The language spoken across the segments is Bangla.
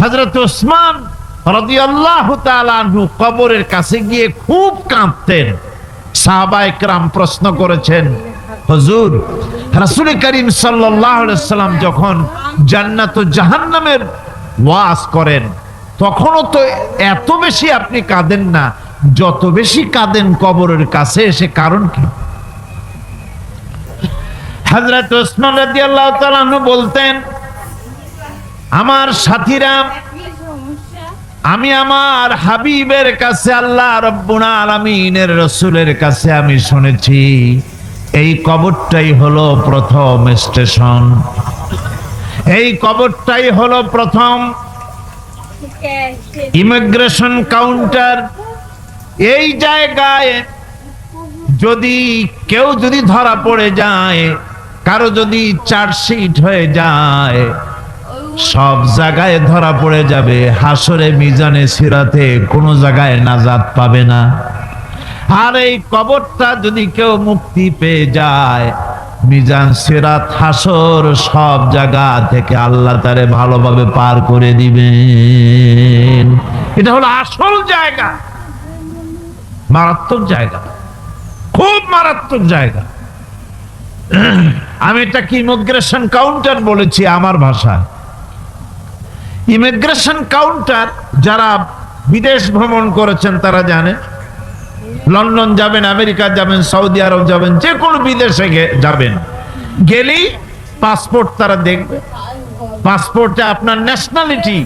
হজরত ওসমান কবরের কাছে গিয়ে খুব কাঁদতেন। প্রশ্ন করেছেন, হুজুর, রাসূল করিম সাল্লাম যখন জান্নাত জাহান্নামের ওয়াজ করেন, তখনও তো এত বেশি আপনি কাঁদেন না, যত বেশি কাঁদেন কবরের কাছে এসে কারণ কি? হযরত ওসমান বলতেন আমার সাথীরা, আমি আমার হাবিবের কাছে আল্লাহ রব্বুল আলামিনের রসুলের কাছে আমি শুনেছি, এই কবরটাই হলো প্রথম স্টেশন। এই কবরটাই হলো প্রথম ইমিগ্রেশন কাউন্টার। এই জায়গায় যদি কেউ যদি ধরা পড়ে যায়, কারও যদি চার্জশিট হয়ে যায় সব জায়গায় ধরা পড়ে যাবে। হাসরে, মিজানে, সিরাতে কোনো জায়গায় নাজাত পাবে না। আর এই কবরটা যদি কেউ মুক্তি পেয়ে যায়, মিজান, সিরাত, হাসর সব জায়গা থেকে আল্লাহ তারে ভালোভাবে পার করে দিবেন। এটা হলো আসল জায়গা। মারাত্মক জায়গা। খুব মারাত্মক জায়গা। আমি এটাকে ইমিগ্রেশন কাউন্টার বলেছি আমার ভাষায়? ইমিগ্রেশন কাউন্টার যারা বিদেশ ভ্রমণ করেছেন তারা জানে। লন্ডন যাবেন, আমেরিকা যাবেন, সৌদি আরব যাবেন, যে কোনো বিদেশে যাবেন। গেলেই পাসপোর্ট তারা দেখবে। পাসপোর্টে আপনার ন্যাশনালিটি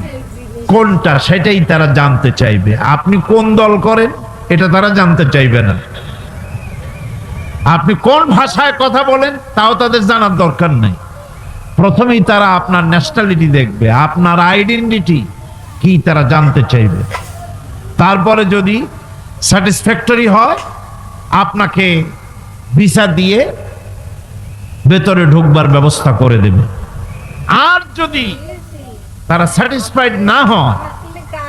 কোনটা সেটাই তারা জানতে চাইবে। আপনি কোন দল করেন, এটা তারা জানতে চাইবে না। আপনি কোন ভাষায় কথা বলেন, তাও তাদের জানার দরকার নেই। প্রথমেই তারা আপনার ন্যাশনালিটি দেখবে, আপনার আইডেন্টিটি কি তারা জানতে চাইবে। তারপরে যদি স্যাটিসফ্যাক্টরি হয়, আপনাকে ভিসা দিয়ে ভেতরে ঢুকবার ব্যবস্থা করে দেবে। আর যদি তারা স্যাটিসফাইড না হয়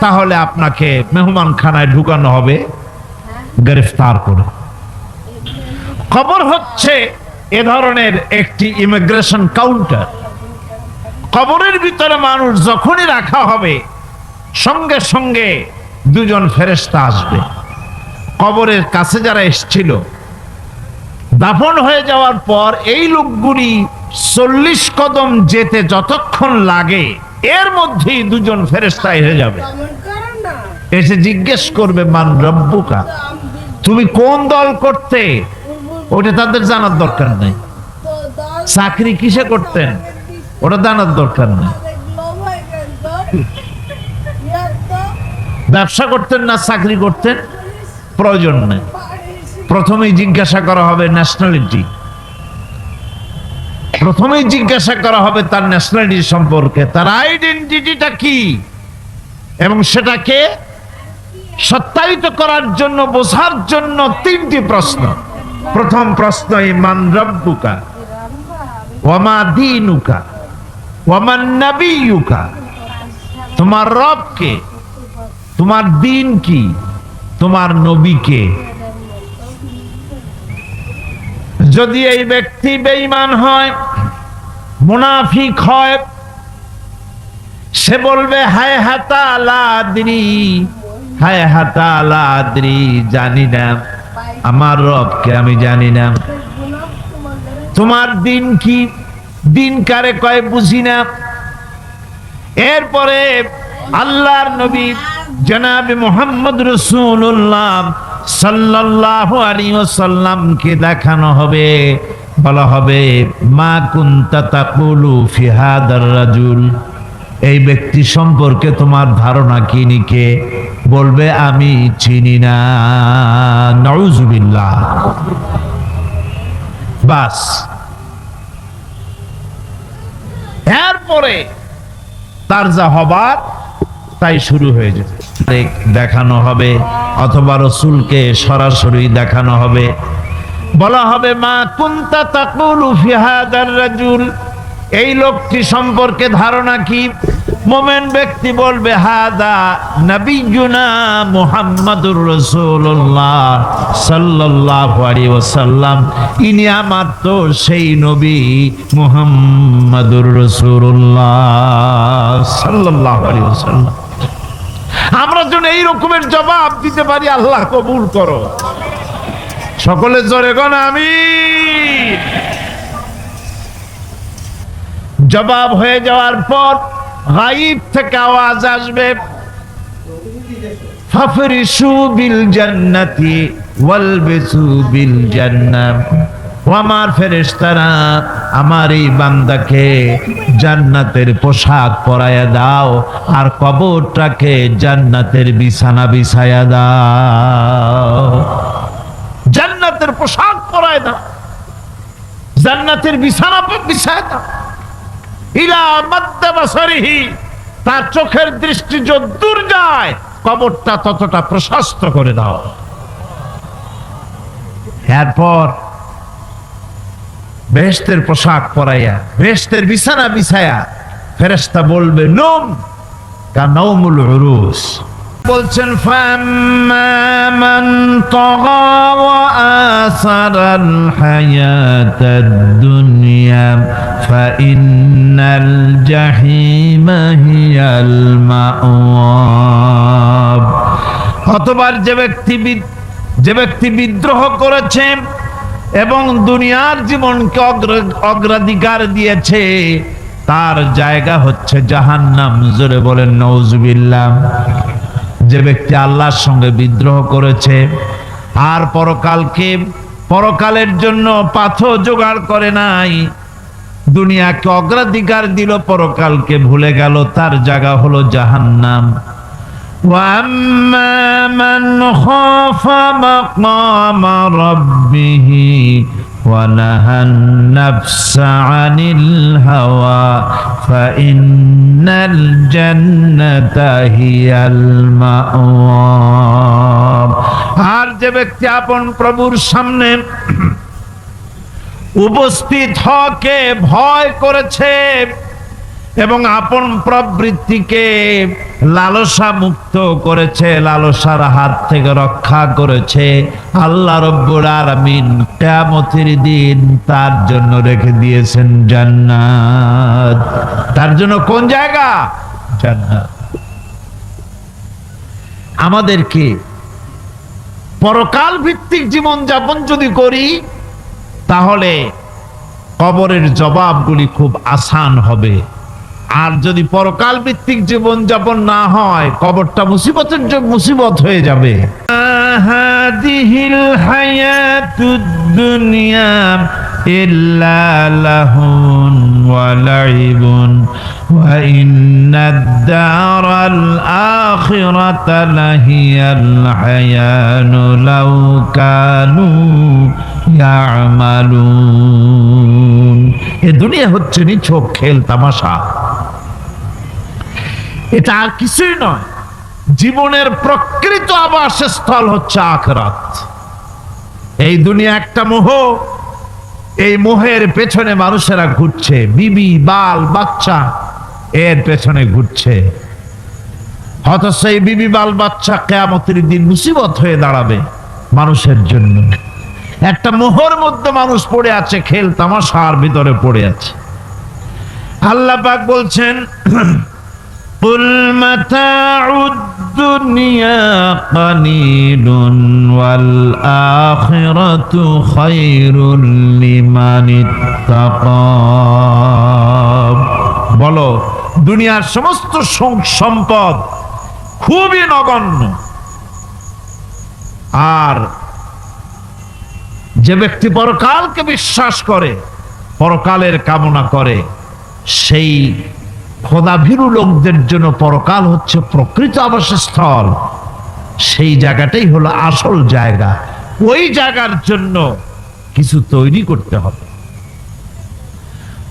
তাহলে আপনাকে মেহমান খানায় ঢুকানো হবে, গ্রেফতার করে। খবর হচ্ছে এ ধরনের একটি ইমিগ্রেশন কাউন্টার কবরের ভিতরে মানুষ যখনই রাখা হবে, সঙ্গে সঙ্গে দুজন ফেরেস্তা আসবে। কবরের কাছে যারা এসছিল, দাফন হয়ে যাওয়ার পর এই লোকগুলি চল্লিশ কদম যেতে যতক্ষণ লাগে, এর মধ্যেই দুজন ফেরেস্তা এসে যাবে। এসে জিজ্ঞেস করবে, মান রব্বুকা, তুমি কোন দল করতে ওটা তাদের জানার দরকার নেই। চাকরি কিসে করতেন? ওটা জানার দরকার নেই। ব্যবসা করতেন না, চাকরি করতেন? প্রয়োজন নেই। প্রথমেই জিজ্ঞাসা করা হবে ন্যাশনালিটি প্রথমেই জিজ্ঞাসা করা হবে তার ন্যাশনালিটি সম্পর্কে। তার আইডেন্টিটিটা কি? এবং সেটাকে সত্যায়িত করার জন্য, বোঝার জন্য তিনটি প্রশ্ন। প্রথম প্রশ্ন ইমান রব্বুকা ওয়ামা দিনুকা ওয়ামান নবিয়ুকা। তোমার রব কে? তোমার দিন কি? তোমার নবী কে? যদি এই ব্যক্তি বেঈমান হয়, মুনাফিক হয়, সে বলবে, হায় হাতা আলাদ্রি হায় হাতা আলাদ্রি জানি না। আমার রবকে আমি জানি না। তোমার দিন কি? দিন কারে কয় বুঝি না। এরপরে আল্লাহর নবী জনাব মোহাম্মদ রসুল্লাহ সাল্লাল্লাহু আলাইহি ওয়াসাল্লামকে দেখানো হবে। বলা হবে, মা কুনতা তাকুলু ফি হাদার রাজুল। এই ব্যক্তি সম্পর্কে তোমার ধারণা কি নিকে? বলবে, আমি চিনি না। নাউজুবিল্লাহ। বাস। এরপরে তার যা হবার, তাই শুরু হয়ে যাবে দেখানো হবে, অথবা রসুলকে সরাসরি দেখানো হবে। বলা হবে, মা কুন্তা তাকুলু ফি হাদার রাজুল? এই লোকটি সম্পর্কে ধারণা কি? মোমেন ব্যক্তি বলবে, হাদা নবীনা মুহাম্মাদুর রাসূলুল্লাহ সাল্লাল্লাহু আলাইহি ওয়াসাল্লাম। ইনি আমার তো সেই নবী মুহাম্মাদুর রাসূলুল্লাহ সাল্লাল্লাহু আলাইহি ওয়াসাল্লাম। আমরা যেন এই রকমের জবাব দিতে পারি, আল্লাহ কবুল করো। সকলে জোরে গণ আমি জবাব হয়ে যাওয়ার পর গাইব থেকে আওয়াজ আসবে ফাফরিসু বিল ওয়ালবিসু বিল জান্নাম। ও আমার ফেরেশতারা, আমার এই বান্দাকে জান্নাতের পোশাক পরায়া দাও আর কবরটাকে জান্নাতের বিছানা বিছায়া দাও। জান্নাতের পোশাক পরায় দাও, জান্নাতের বিছানা বিছায় দাও। তার চোখের দৃষ্টি যদ্দূর যায়, কবরটা ততটা প্রশস্ত করে দাও। এরপর বেহেশতের পোশাক পরাইয়া, বেহেশতের বিছানা বিছায়া ফেরেস্তা বলবে, নোম, কা নৌমুল উরুস। বলছেন দুনিয়া ফাইন্নাল জাহিমা হিয়াল মাওয়াব। অতবার যে ব্যক্তি যে ব্যক্তি বিদ্রোহ করেছে এবং দুনিয়ার জীবনকে অগ্র- অগ্রাধিকার দিয়েছে, তার জায়গা হচ্ছে জাহান্নাম। জোরে বলেন নৌজুবিল্লাহ যে ব্যক্তি আল্লাহর সঙ্গে বিদ্রোহ করেছে আর পরকালকে পরকালের জন্য পাথর জোগাড় করে নাই দুনিয়াকে অগ্রাধিকার দিল পরকালকে ভুলে গেল তার জায়গা হলো জাহান্নাম وأما من خاف مقام ربه ونهى النفس عن الهوى فإن الجنة هي المأوى আর যে ব্যক্তি আপন প্রভুর সামনে উপস্থিত হকে ভয় করেছে এবং আপন প্রবৃত্তিকে লালসা মুক্ত করেছে, লালসার হাত থেকে রক্ষা করেছে। আল্লাহ রব্বুল আলামিন কিয়ামতের দিন তার জন্য রেখে দিয়েছেন জান্নাত। তার জন্য কোন জায়গা? জান্নাত। আমাদেরকে পরকাল ভিত্তিক জীবন যাপন যদি করি, তাহলে কবরের জবাবগুলি খুব আসান হবে। আর যদি পরকাল ভিত্তিক জীবন যাপন না হয় কবরটা মুসিবতের জন্য মুসিবত হয়ে যাবে। হাদিহিল হায়াতুদ দুনিয়া ইল্লা লাহুন ওয়া লাইবুন ওয়া ইন্নাদ দারাল আখিরাতা লাহিয়াল হায়ানু লাউ কানু ইয়ামালুন। এ দুনিয়া হচ্ছে নিছক খেল তামাশা। এটা আর কিছুই নয়। জীবনের প্রকৃত আবাসস্থল হচ্ছে আখরাত। এই দুনিয়া একটা মোহ, এই মোহের পেছনে মানুষেরা ঘুরছে। বিবি, বাল, বাচ্চা, এর পেছনে ঘুরছে। অথচ এই বিবি, বাল, বাচ্চা কেয়ামতের দিন মুসিবত হয়ে দাঁড়াবে মানুষের জন্য। একটা মোহর মধ্যে মানুষ পড়ে আছে, খেল তামাশার ভিতরে পড়ে আছে। আল্লাহ পাক বলছেন قل متاع الدنيا قليل والآخرة خير لمن اتقى বলো দুনিয়ার সমস্ত সং- সম্পদ খুবই নগণ্য আর যে ব্যক্তি পরকালকে বিশ্বাস করে পরকালের কামনা করে সেই খোদাভীরু লোকদের জন্য পরকাল হচ্ছে প্রকৃত আবাসস্থল। সেই জায়গাটাই হলো আসল জায়গা। ওই জায়গার জন্য কিছু তৈরি করতে হবে।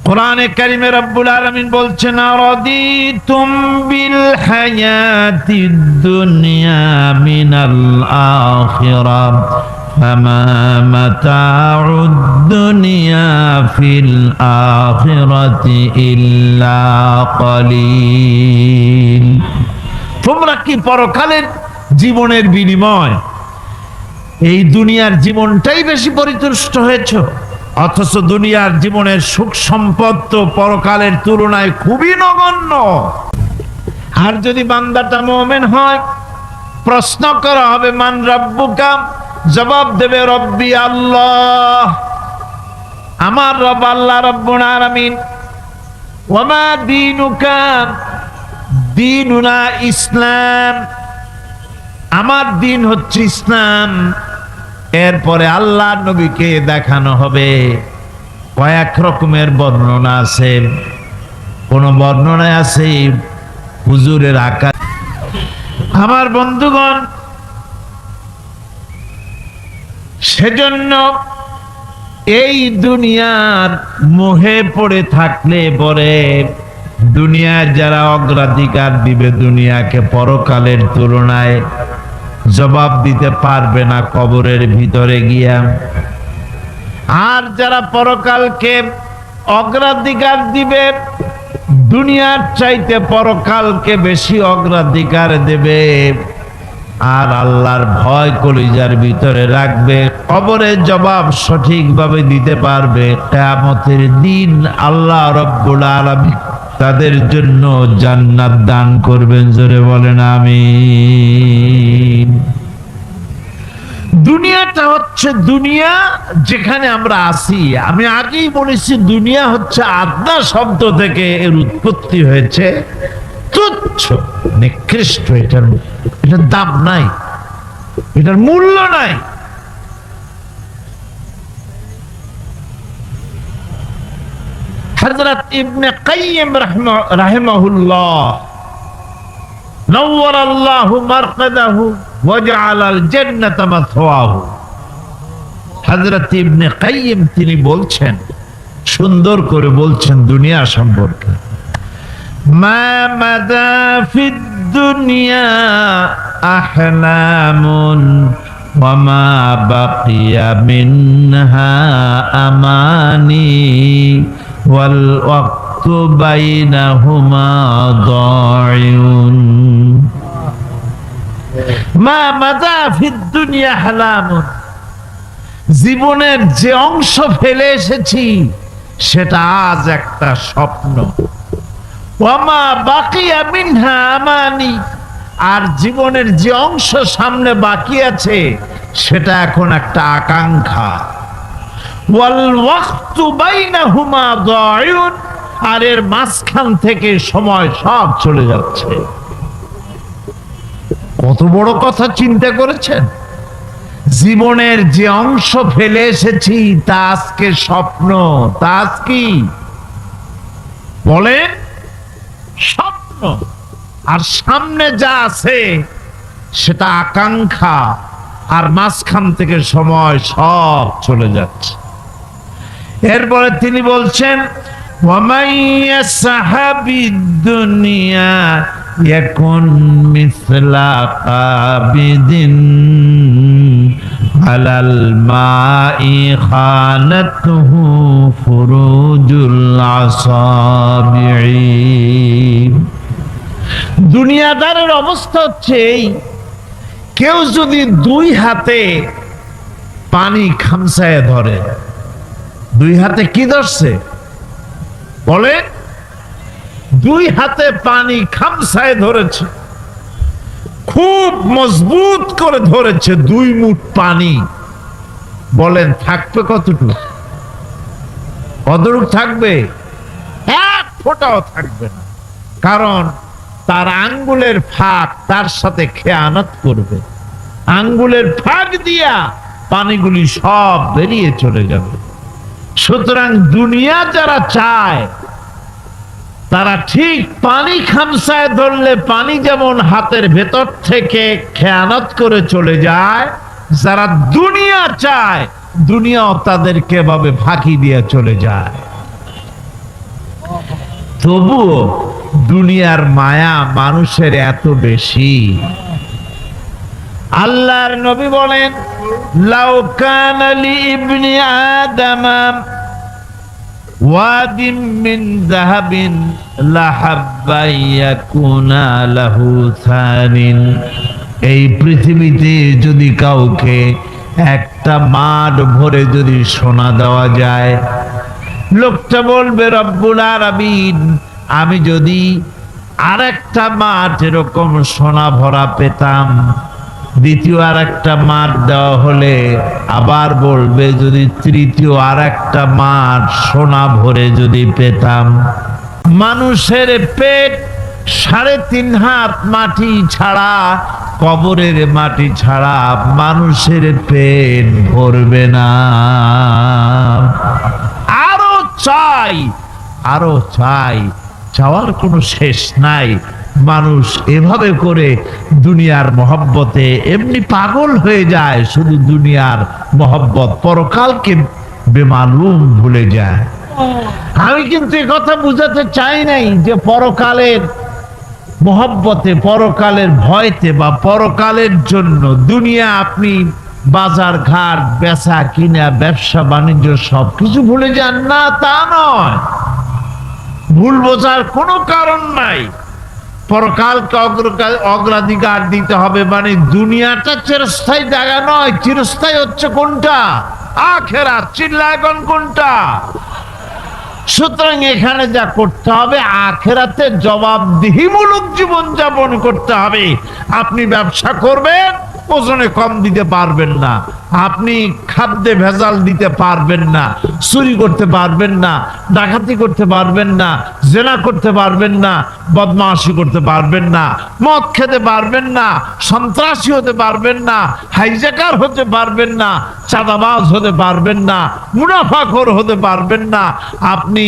কোরআনে কারিমে রব্বুল আলামিন বলছেন, আরাদিতুম বিল হায়াতিদ দুনিয়া মিনাল আখিরাহ فما متاع الدنيا في الآخرة إلا قليل তোমরা কি পরকালের জীবনের বিনিময় এই দুনিয়ার জীবনটাই বেশি পরিতুষ্ট হয়েছ অথচ দুনিয়ার জীবনের সুখ সম্পদ তো পরকালের তুলনায় খুবই নগণ্য আর যদি বান্দাটা মোমেন হয় প্রশ্ন করা হবে মান রব্বুকা জবাব দেবে রব্বি আল্লাহ। আমার রব আল্লাহ রব্বুল আলামিন ওয়ামা দীনুকা, দীনুনা ইসলাম। আমার দিন হচ্ছে ইসলাম। এরপরে আল্লাহ নবীকে দেখানো হবে। কয়েক রকমের বর্ণনা আছে। কোন বর্ণনায় আছে, হুজুরের আকার। আমার বন্ধুগণ সেজন্য এই দুনিয়ার মোহে পড়ে থাকলে পরে দুনিয়ার যারা অগ্রাধিকার দিবে দুনিয়াকে পরকালের তুলনায় জবাব দিতে পারবে না কবরের ভিতরে গিয়া। আর যারা পরকালকে অগ্রাধিকার দিবে, দুনিয়ার চাইতে পরকালকে বেশি অগ্রাধিকার দেবে। আর আল্লাহর ভয় কলিজার ভিতরে রাখবে, কবরের জবাব সঠিকভাবে দিতে পারবে। কেয়ামতের দিন আল্লাহ রব্বুল আলামিন তাদের জন্য জান্নাত দান করবেন, জোরে বলেন আমি দুনিয়াটা হচ্ছে দুনিয়া যেখানে আমরা আছি। আমি আগেই বলেছি, দুনিয়া হচ্ছে আত্মা শব্দ থেকে এর উৎপত্তি হয়েছে। তুচ্ছ নিকৃষ্ট এটার এটার দাম নাই। এটার মূল্য নাই। হযরত ইবনে রাহিমাহুল্লাহ নওয়ার আল্লাহ ওয়াজআল আল জান্নাত হযরত ইবনে কাইয়িম তিনি বলছেন, সুন্দর করে বলছেন দুনিয়া সম্পর্কে। মা মাদা ফিদ দুনিয়া আহলামুন وما بقي منها أماني والوقت بينهما ضاع মা মাদা ফিদ দুনিয়া হালামুন জীবনের যে অংশ ফেলে এসেছি সেটা আজ একটা স্বপ্ন আর জীবনের যে অংশ সামনে বাকি আছে, সেটা এখন একটা আকাঙ্ক্ষা। আর এর মাঝখান থেকে সময় সব চলে যাচ্ছে। কত বড় কথা চিন্তা করেছেন? জীবনের যে অংশ ফেলে এসেছি, তা আজকে স্বপ্ন, তা আজ কি? বলেন স্বপ্ন। আর সামনে যা আছে, সেটা আকাঙ্ক্ষা। আর মাঝখান থেকে সময় সব চলে যাচ্ছে। এরপরে তিনি বলছেন, ওয়ামাইয়া সাহাবি দুনিয়া يَكُنْ مِثْلَ قَابِضٍ على الماء خانته فروج الأصابع দুনিয়াদারের অবস্থা হচ্ছে এই কেউ যদি দুই হাতে পানি খামসায় ধরে দুই হাতে কি ধরছে বলে দুই হাতে পানি খামসায় ধরেছে। খুব মজবুত করে ধরেছে দুই মুঠ পানি। বলেন, থাকবে কতটুকু? কতটুকু থাকবে? এক ফোঁটাও থাকবে না। কারণ তার আঙ্গুলের ফাঁক তার সাথে খেয়ানত করবে। আঙ্গুলের ফাঁক দিয়া পানিগুলি সব বেরিয়ে চলে যাবে। সুতরাং দুনিয়া যারা চায় তারা ঠিক পানি খামসায় ধরলে পানি যেমন হাতের ভেতর থেকে খেয়ানত করে চলে যায়, যারা দুনিয়া চায়, দুনিয়াও তাদেরকে ভাবে ফাঁকি দিয়ে চলে যায়। তবুও দুনিয়ার মায়া মানুষের এত বেশি। আল্লাহর নবী বলেন, লাউ কানা লি ইবনি আদামা ওয়াদিম মিন যাহাবিন লাহাব্বা ইয়াকুনা লাহু থানিন এই পৃথিবীতে যদি কাউকে একটা মাঠ ভরে যদি সোনা দেওয়া যায়, লোকটা বলবে, রব্বুল আলামিন, আমি যদি আরেকটা মাঠ এরকম সোনা ভরা পেতাম দ্বিতীয় আর একটা মাঠ দেওয়া হলে আবার বলবে, যদি তৃতীয় আর একটা মাঠ সোনা ভরে যদি পেতাম। মানুষের পেট সাড়ে তিন হাত মাটি ছাড়া, কবরের মাটি ছাড়া মানুষের পেট ভরবে না। আরও চাই আরও চাই, চাওয়ার কোনো শেষ নাই। মানুষ এভাবে করে দুনিয়ার মহব্বতে এমনি পাগল হয়ে যায়, শুধু দুনিয়ার মহব্বত। পরকালকে বেমালুম ভুলে যায়। আমি কিন্তু কথা বুঝাতে চাই নাই যে পরকালের মহব্বতে, পরকালের ভয়তে বা পরকালের জন্য দুনিয়া আপনি বাজার ঘাট, বেচা কিনা, ব্যবসা, বাণিজ্য সবকিছু ভুলে যান। না, তা নয়। ভুল বোঝার কোনো কারণ নাই। পরকালকে অগ্রাধিকার দিতে হবে। মানে দুনিয়াটা চিরস্থায়ী জায়গা নয়। চিরস্থায়ী হচ্ছে কোনটা? আখেরা চিল্লা এখন কোনটা? সুতরাং এখানে যা করতে হবে, আখেরাতে জবাবদিহিমূলক জীবন যাপন করতে হবে। আপনি ব্যবসা করবেন ওজনে কম দিতে পারবেন না আপনি খাদ্যে ভেজাল দিতে পারবেন না চুরি করতে পারবেন না ডাকাতি করতে পারবেন না জেনা করতে পারবেন না বদমাশি করতে পারবেন না মদ খেতে পারবেন না সন্ত্রাসী হতে পারবেন না হাইজাকার হতে পারবেন না চাঁদাবাজ হতে পারবেন না মুনাফাখোর হতে পারবেন না আপনি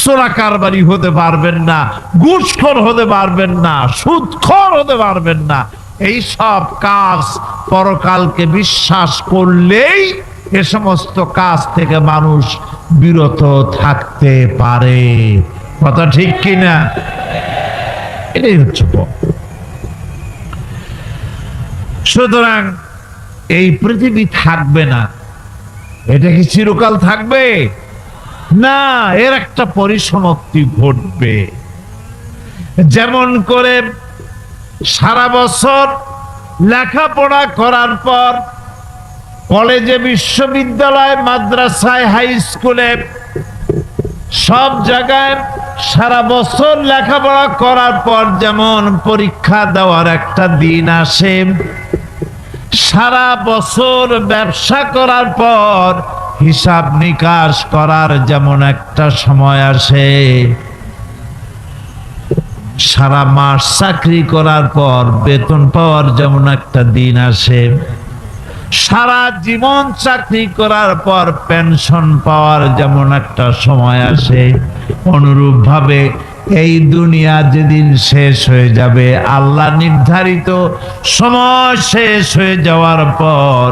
সোনা কারবারি হতে পারবেন না ঘুষখোর হতে পারবেন না সুদখোর হতে পারবেন না এই সব কাজ পরকালকে বিশ্বাস করলেই এ সমস্ত কাজ থেকে মানুষ বিরত থাকতে পারে। কথা ঠিক কিনা? এটাই হচ্ছে সুতরাং এই পৃথিবী থাকবে না। এটা কি চিরকাল থাকবে? না, এর একটা পরিসমাপ্তি ঘটবে। যেমন করে সারা বছর লেখাপড়া করার পর কলেজে বিশ্ববিদ্যালয়, মাদ্রাসায়, হাই স্কুলে, সব জায়গায় সারা বছর লেখাপড়া করার পর যেমন পরীক্ষা দেওয়ার একটা দিন আসে, সারা বছর ব্যবসা করার পর হিসাব নিকাশ করার যেমন একটা সময় আসে। সারা মাস চাকরি করার পর বেতন পাওয়ার যেমন একটা দিন আসে, সারা জীবন চাকরি করার পর পেনশন পাওয়ার যেমন একটা সময় আসে অনুরূপ ভাবে এই দুনিয়া যেদিন শেষ হয়ে যাবে, আল্লাহ নির্ধারিত সময় শেষ হয়ে যাওয়ার পর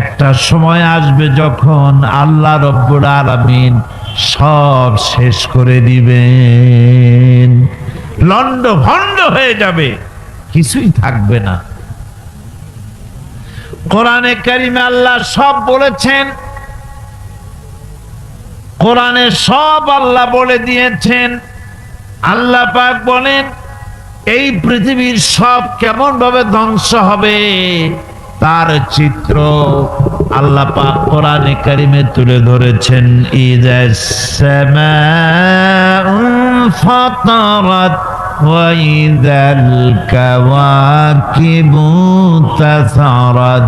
একটা সময় আসবে যখন আল্লাহ রব্বুল আলামিন সব শেষ করে দিবেন। লন্ড ভন্ড হয়ে যাবে। কিছুই থাকবে না। কোরআনে কারিমে আল্লাহ সব বলেছেন। কোরআনে সব আল্লাহ বলে দিয়েছেন। আল্লাহ পাক বলেন, এই পৃথিবীর সব কেমন ভাবে ধ্বংস হবে তার চিত্র আল্লাহ পাক কোরআনে কারিমে তুলে ধরেছেন। ইদাস সামাউ ফাতারাত وإذا الكواكب انتثرت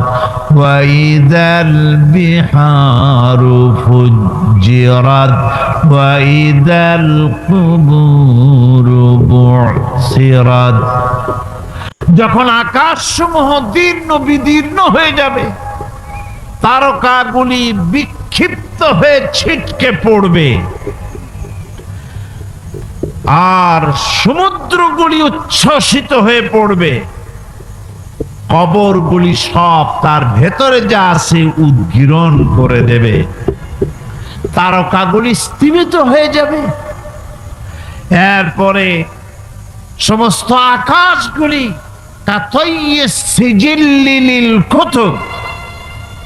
وإذا البحار فجرت وإذا القبور بعثرت যখন আকাশ সমূহ দীর্ণ বিদীর্ণ হয়ে যাবে তারকাগুলি বিক্ষিপ্ত হয়ে ছিটকে পড়বে আর সমুদ্রগুলি উচ্ছ্বসিত হয়ে পড়বে। কবরগুলি সব তার ভেতরে যা আছে উদ্গীরণ করে দেবে। তারকাগুলি স্থিমিত হয়ে যাবে। এরপরে সমস্ত আকাশগুলি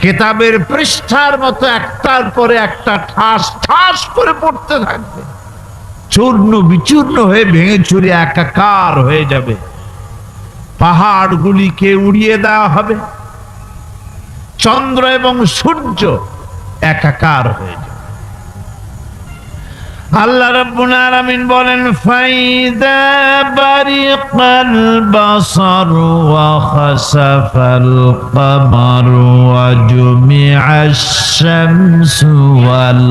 কেতাবের পৃষ্ঠার মতো একটার পরে একটা ঠাস ঠাস করে পড়তে থাকবে। চূর্ণ বিচূর্ণ হয়ে ভেঙে চুরে একাকার হয়ে যাবে। পাহাড়গুলিকে উড়িয়ে দেওয়া হবে। চন্দ্র এবং সূর্য একাকার হয়ে যাবে। আল্লাহ রাব্বুল আলামিন বলেন, ফাইদা বারিকাল বাসার ওয়া খাসাফাল কামার ওয়া জুমিআশ শামসু ওয়াল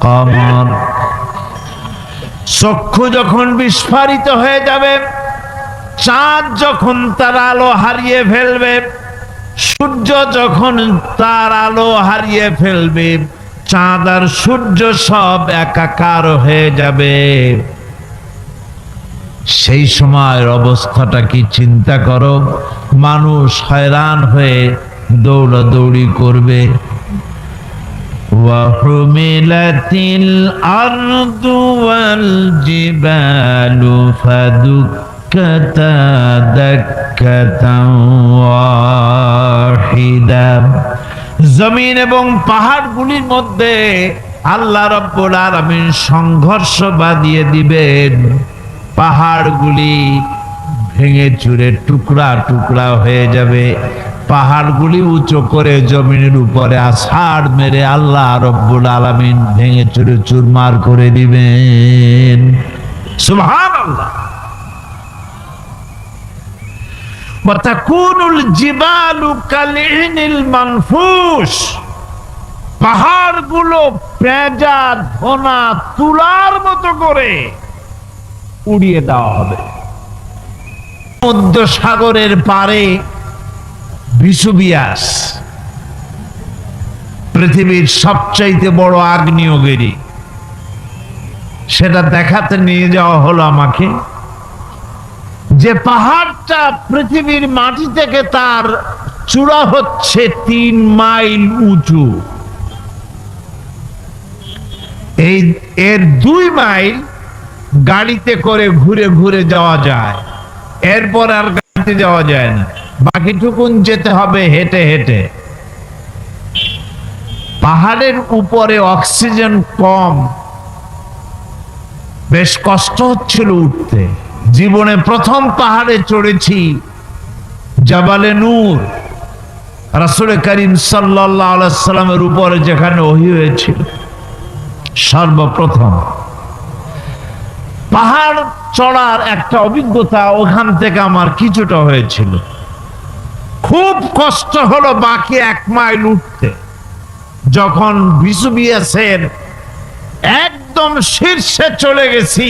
কামার। চক্ষু যখন বিস্ফারিত হয়ে যাবে, চাঁদ যখন তার আলো হারিয়ে ফেলবে, সূর্য যখন তার আলো হারিয়ে ফেলবে, চাঁদ আর সূর্য সব একাকার হয়ে যাবে। সেই সময়ের অবস্থাটা কি চিন্তা করো? মানুষ হয়রান হয়ে দৌড়াদৌড়ি করবে وحملت الأرض والجبال فدكتا دكة واحدة জমিন এবং পাহাড়গুলির মধ্যে আল্লাহ রব্বুল আলামিন সংঘর্ষ বাঁধিয়ে দিবেন পাহাড়গুলি ভেঙে চুরে টুকরা টুকরা হয়ে যাবে। পাহাড়গুলি উঁচু করে জমিনের উপরে আষাঢ় মেরে আল্লাহ রব্বুল আলামিন ভেঙে চুরে চুরমার করে দিবেন। পাহাড়গুলো পেঁজা, ধোনা, তুলার মতো করে উড়িয়ে দেওয়া হবে। মধ্য সাগরের পারে বিশুবিয়াস পৃথিবীর সবচাইতে বড় আগ্নেয়গিরি। সেটা দেখাতে নিয়ে যাওয়া হলো আমাকে যে পাহাড়টা পৃথিবীর মাটি থেকে তার চূড়া হচ্ছে তিন মাইল উঁচু। এই, এর দুই মাইল গাড়িতে করে ঘুরে ঘুরে যাওয়া যায়। এরপর আর গাড়িতে যাওয়া যায় না। বাকিটুকুন যেতে হবে হেঁটে হেঁটে। পাহাড়ের উপরে অক্সিজেন কম। বেশ কষ্ট হচ্ছিল উঠতে। জীবনে প্রথম পাহাড়ে চড়েছি জাবালে নূর। রাসুল করিম সাল্লাহ সাল্লামের উপরে যেখানে ওহি হয়েছিল। সর্বপ্রথম। পাহাড় চড়ার একটা অভিজ্ঞতা ওখান থেকে আমার কিছুটা হয়েছিল। খুব কষ্ট হলো বাকি এক মাইল উঠতে। যখন বিসুবিয়াসের একদম শীর্ষে চলে গেছি,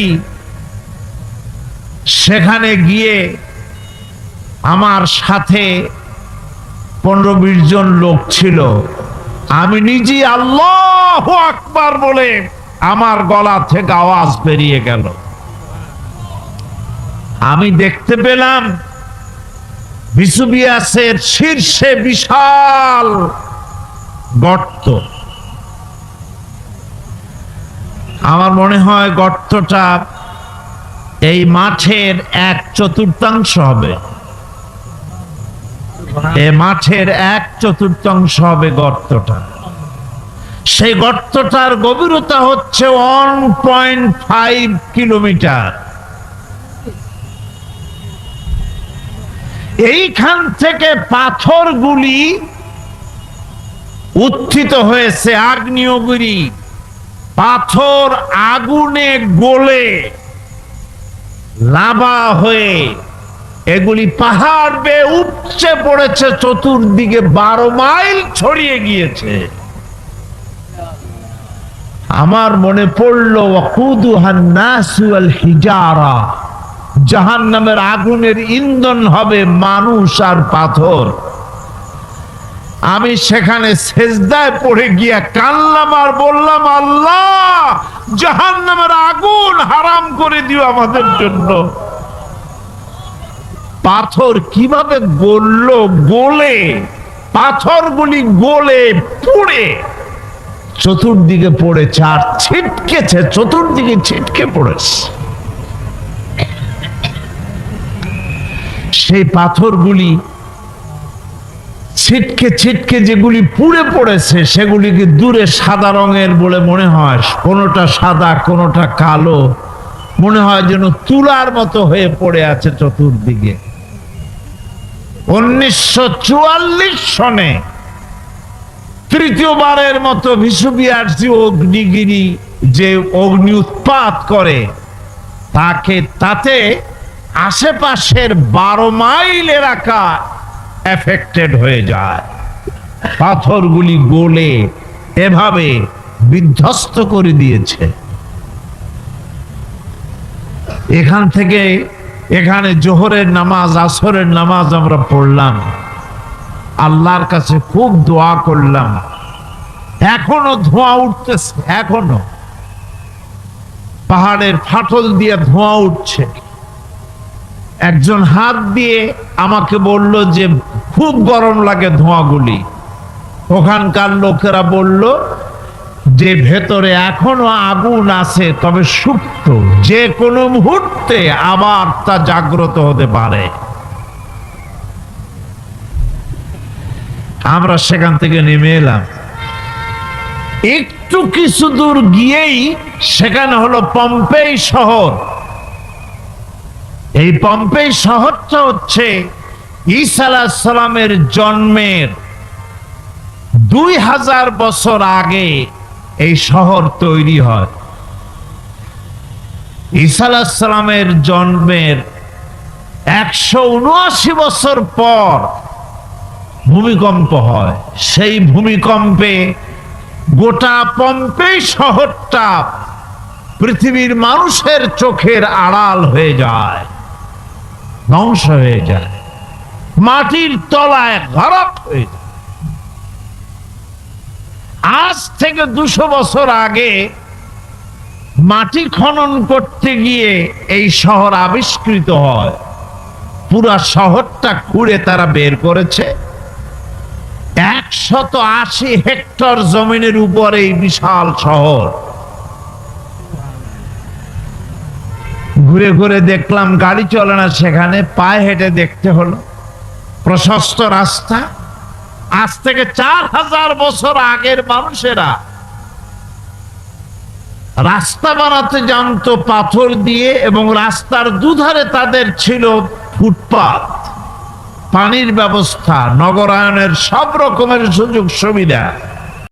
সেখানে গিয়ে আমার সাথে পনেরো বিশ জন লোক ছিল। আমি নিজে আল্লাহ আকবার বলে আমার গলা থেকে আওয়াজ বেরিয়ে গেল। আমি দেখতে পেলাম বিসুবিয়াসের শীর্ষে বিশাল গর্ত। আমার মনে হয় গর্তটা এই মাঠের এক চতুর্থাংশ হবে। এ মাঠের এক চতুর্থাংশ হবে গর্তটা। সেই গর্তটার গভীরতা হচ্ছে ওয়ান পয়েন্ট ফাইভ কিলোমিটার এইখান থেকে পাথরগুলি উত্থিত হয়েছে আগ্নেয়গিরি। পাথর আগুনে গলে লাভা হয়ে এগুলি পাহাড় বেয়ে উপচে পড়েছে, চতুর্দিকে বারো মাইল ছড়িয়ে গিয়েছে। আমার মনে পড়ল হিজারা জাহান নামের আগুনের ইন্ধন হবে মানুষ আর পাথর। আমি সেখানে সেজদায় পড়ে গিয়া কানলাম আর বললাম, আল্লাহ জাহান নামের আগুন হারাম করে দিও আমাদের জন্য। পাথর কীভাবে গলল? গলে, পাথরগুলি গলে পুড়ে, চতুর্দিকে পড়েছে আর ছিটকেছে, চতুর্দিকে ছিটকে পড়েছে। সেই পাথরগুলি ছিটকে ছিটকে যেগুলি পুড়ে পড়েছে, সেগুলিকে দূরে সাদা রঙের বলে মনে হয়। কোনোটা সাদা, কোনোটা কালো। মনে হয় যেন তুলার মতো হয়ে পড়ে আছে চতুর্দিকে। উনিশশো চুয়াল্লিশ সনে তৃতীয়বারের মতো ভিসুবিআরসি অগ্নিগিরি যে অগ্নি উৎপাত করে, তাকে তাতে আশেপাশের বারো মাইল এলাকা এফেক্টেড হয়ে যায়। পাথরগুলি গলে এভাবে বিধ্বস্ত করে দিয়েছে। এখান থেকে এখানে জোহরের নামাজ, আসরের নামাজ আমরা পড়লাম। আল্লাহর কাছে খুব দোয়া করলাম। এখনও ধোঁয়া উঠতেছে, এখনও। পাহাড়ের ফাটল দিয়ে ধোঁয়া উঠছে। একজন হাত দিয়ে আমাকে বলল যে, খুব গরম লাগে ধোঁয়াগুলি। ওখানকার লোকেরা বলল, যে ভেতরে এখনও আগুন আছে, তবে সুপ্ত। যে কোনো মুহূর্তে আবার তা জাগ্রত হতে পারে। আমরা সেখান থেকে নেমে এলাম। একটু কিছু দূর গিয়েই সেখানে হলো পম্পেই শহর। এই পম্পে শহরটা হচ্ছে ঈসা সালামের জন্মের দুই হাজার বছর আগে এই শহর তৈরি হয়। ঈসা সালামের জন্মের একশো উনআশি বছর পর ভূমিকম্প হয়। সেই ভূমিকম্পে গোটা পম্পে শহরটা পৃথিবীর মানুষের চোখের আড়াল হয়ে যায়। ধ্বংস হয়ে যায়। মাটির তলায় গরক হয়ে আজ থেকে দুশো বছর আগে মাটি খনন করতে গিয়ে এই শহর আবিষ্কৃত হয়। পুরা শহরটা খুঁড়ে তারা বের করেছে। একশত আশি হেক্টর জমিনের উপর এই বিশাল শহর। ঘুরে ঘুরে দেখলাম গাড়ি চলে না, সেখানে পায়ে হেঁটে দেখতে হলো। প্রশস্ত রাস্তা। আজ থেকে চার হাজার বছর আগের মানুষেরা রাস্তা বানাতে জানতো, পাথর দিয়ে, এবং রাস্তার দুধারে তাদের ছিল ফুটপাত। পানির ব্যবস্থা, নগরায়নের সব রকমের সুযোগ সুবিধা